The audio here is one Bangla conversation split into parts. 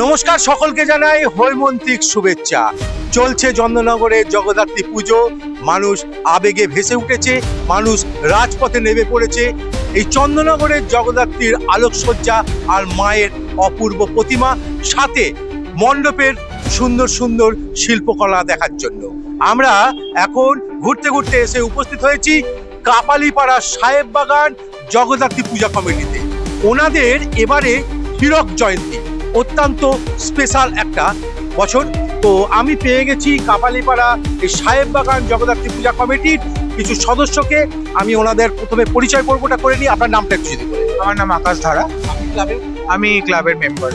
নমস্কার সকলকে জানাই হৈমন্তিক শুভেচ্ছা। চলছে চন্দ্রনগরের জগদ্ধাত্রী পুজো। মানুষ আবেগে ভেসে উঠেছে, মানুষ রাজপথে নেমে পড়েছে। এই চন্দ্রনগরের জগদ্ধাত্রীর আলোকসজ্জা আর মায়ের অপূর্ব প্রতিমা, সাথে মণ্ডপের সুন্দর সুন্দর শিল্পকলা দেখার জন্য। আমরা এখন ঘুরতে ঘুরতে এসে উপস্থিত হয়েছি কাপালিপাড়া সাহেব বাগান জগদ্ধাত্রী পূজা কমিটিতে। ওনাদের এবারে হীরক জয়ন্তী। অত্যন্ত স্পেশাল একটা বছর। তো আমি পেয়ে গেছি কাপালিপাড়া এই সাহেব বাগান জগদ্ধাত্রী পূজা কমিটির কিছু সদস্যকে। আমি ওনাদের প্রথমে পরিচয় পর্বটা করে নিই আপনার নামটা একটু যদি আমার নাম আকাশ ধারা। আপনি ক্লাবের? আমি ক্লাবের মেম্বার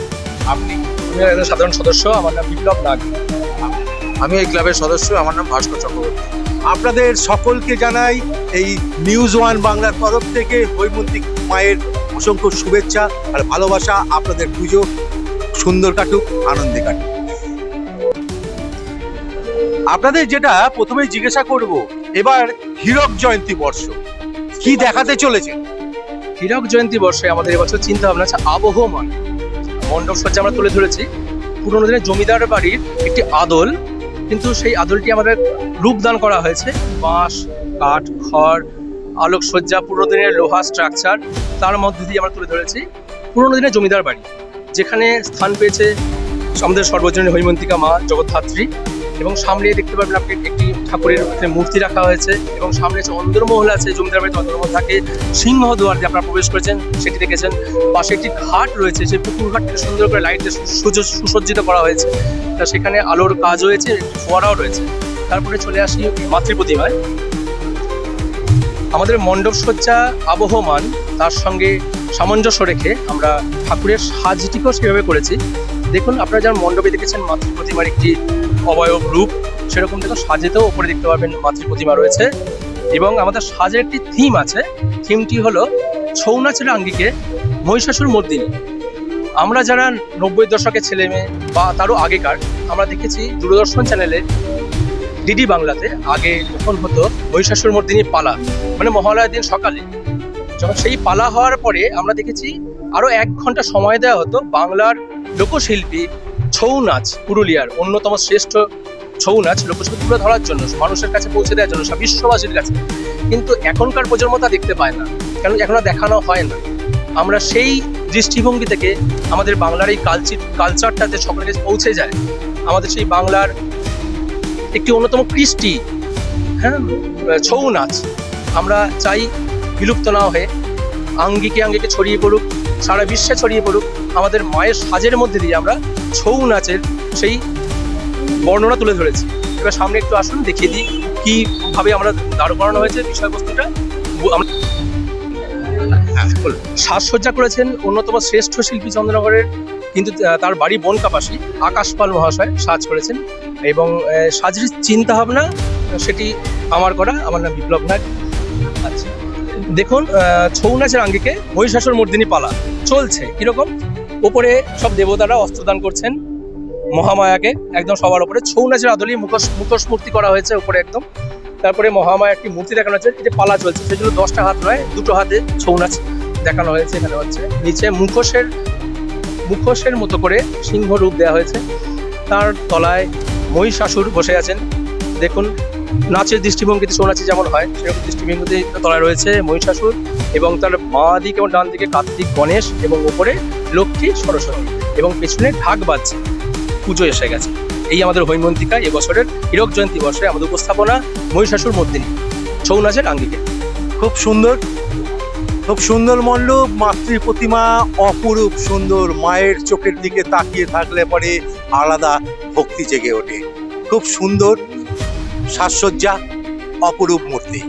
আপনি? আমি একজন সাধারণ সদস্য আমার নাম বিপ্লব নাগ আমি এই ক্লাবের সদস্য আমার নাম ভাস্কর চক্রবর্তী। আপনাদের সকলকে জানাই এই নিউজ ওয়ান বাংলার তরফ থেকে হৈমন্তিক মায়ের অসংখ্য শুভেচ্ছা আর ভালোবাসা, আপনাদের পুজো সুন্দর কাটুক, আনন্দে কাটুক। আপনাদের যেটা প্রথমে জিজ্ঞাসা করব, এবার হীরক জয়ন্তী বর্ষ। কি দেখাতে চলেছে? হীরক জয়ন্তী বর্ষে, আমাদের এবছর চিন্তা ভাবনা আছে আবহমান। মণ্ডপ সজ্জা আমরা তুলে ধরেছি। পুরোনো দিনের জমিদার বাড়ির একটি আদল, কিন্তু সেই আদলটি আমাদের রূপদান করা হয়েছে। বাঁশ, কাঠ, খড় আলোকসজ্জা পুরোনো দিনের লোহা স্ট্রাকচার তার মধ্যে দিয়ে আমরা তুলে ধরেছি পুরোনো দিনের জমিদার বাড়ি, যেখানে স্থান পেয়েছে আমাদের সর্বজনীন হৈমন্তিকা মা জগদ্ধাত্রী এবং সামনে দেখতে পাবেন আপনি একটি ঠাকুরের মূর্তি রাখা হয়েছে এবং সামনে যে অন্দরমহল আছে, জমিদার বাড়িতে অন্দরমহল থাকে সিংহ দুয়ার দিয়ে আপনারা প্রবেশ করেছেন, সেটি দেখেছেন। পাশে একটি ঘাট রয়েছে, সেই পুকুর ঘাটটিকে সুন্দর করে লাইট সুসজ্জিত করা হয়েছে। তা সেখানে আলোর কাজ হয়েছে ফোয়ারাও রয়েছে। তারপরে চলে আসি মাতৃ প্রতিমায় আমাদের মণ্ডপ সজ্জা আবহমান, তার সঙ্গে সামঞ্জস্য রেখে আমরা ঠাকুরের সাজটিকেও সেভাবে করেছি। দেখুন, আপনারা যারা মণ্ডপে দেখেছেন মাতৃ প্রতিমার একটি অবয়ব রূপ, সেরকম দেখুন, সাজেতেও ওপরে দেখতে পাবেন মাতৃ প্রতিমা রয়েছে। এবং আমাদের সাজের একটি থিম আছে থিমটি হলো ছৌ নাচের আঙ্গিকে মহিষাসুর মর্দিনী। আমরা যারা নব্বই দশকের ছেলে মেয়ে বা তারও আগেকার, আমরা দেখেছি দূরদর্শন চ্যানেলে ডিডি বাংলাতে আগে যখন হতো মহিষাসুর মর্দিনী পালা। মানে মহালয়ার দিন সকালে। যখন সেই পালা হওয়ার পরে আমরা দেখেছি আরও এক ঘণ্টা সময় দেওয়া হতো বাংলার লোকশিল্পী ছৌ নাচ পুরুলিয়ার অন্যতম শ্রেষ্ঠ ছৌ নাচ লোকশিল্পী তুলে ধরার জন্য, মানুষের কাছে পৌঁছে দেওয়ার জন্য, সব বিশ্ববাসীর কাছে। কিন্তু এখনকার প্রজন্ম তা দেখতে পায় না কারণ এখন দেখানো হয় না। আমরা সেই দৃষ্টিভঙ্গি থেকে আমাদের বাংলার এই কালচার কালচারটাতে সকলের কাছে পৌঁছে যায়। আমাদের সেই বাংলার একটি অন্যতম কৃষ্টি হ্যাঁ ছৌ নাচ। আমরা চাই বিলুপ্ত না হয়ে আঙ্গিকে আঙ্গিকে ছড়িয়ে পড়ুক সারা বিশ্বে ছড়িয়ে পড়ুক আমাদের মায়ের সাজের মধ্যে দিয়ে আমরা ছৌ নাচের সেই বর্ণনা তুলে ধরেছি। এবার সামনে একটু আসুন দেখিয়ে দিই কীভাবে আমরা দাঁড় করানো হয়েছে বিষয়বস্তুটা। আমরা সাজসজ্জা করেছেন অন্যতম শ্রেষ্ঠ শিল্পী চন্দ্রনগরের কিন্তু তার বাড়ি বনকাপাসী আকাশ পাল মহাশয় সাজ করেছেন। এবং সাজের চিন্তা ভাবনা সেটি আমার করা, আমার নাম বিপ্লব নাগ। আচ্ছা। দেখুন ছৌ নাচের আঙ্গিকে মহিষাসুর মর্দিনী পালা। চলছে, কীরকম? ওপরে সব দেবতারা অস্ত্রদান করছেন মহামায়াকে। একদম সবার উপরে ছৌ নাচের আদলে মুখোশ মুখোশ মূর্তি করা হয়েছে উপরে একদম। তারপরে মহামায়া একটি মূর্তি দেখানো হচ্ছে এটা পালা চলছে, সেজন্য দশটা হাত নয়, দুটো হাতে ছৌ নাচ দেখানো হয়েছে, এখানে হচ্ছে। নিচে মুখোশের মুখোশের মতো করে সিংহ রূপ দেওয়া হয়েছে। তার তলায় মহিষাসুর বসে আছেন। দেখুন নাচের দৃষ্টিভঙ্গিতে ছৌ নাচে যেমন হয়, সেরকম দৃষ্টিভঙ্গিতে তলায় রয়েছে মহিষাসুর এবং তার বাঁ দিকে এবং ডান দিকে কার্তিক, গণেশ এবং ওপরে লক্ষ্মী, সরস্বতী এবং পেছনে ঢাক বাজছে। পুজো এসে গেছে। এই আমাদের হৈমন্তিকা এবছরের হীরক জয়ন্তী বর্ষে আমাদের উপস্থাপনা মহিষাসুর মর্দিনী। ছৌ নাচের আঙ্গিকে। খুব সুন্দর খুব সুন্দর মণ্ডপ, মাতৃ প্রতিমা, অপরূপ সুন্দর, মায়ের চোখের দিকে তাকিয়ে থাকলে পরে আলাদা ভক্তি জেগে ওঠে। খুব সুন্দর সাজসজ্জা অপরূপ মূর্তি।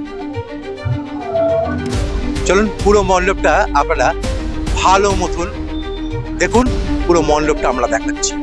চলুন পুরো মণ্ডপটা আপনারা ভালো মতন দেখুন পুরো মণ্ডপটা আমরা দেখাচ্ছি।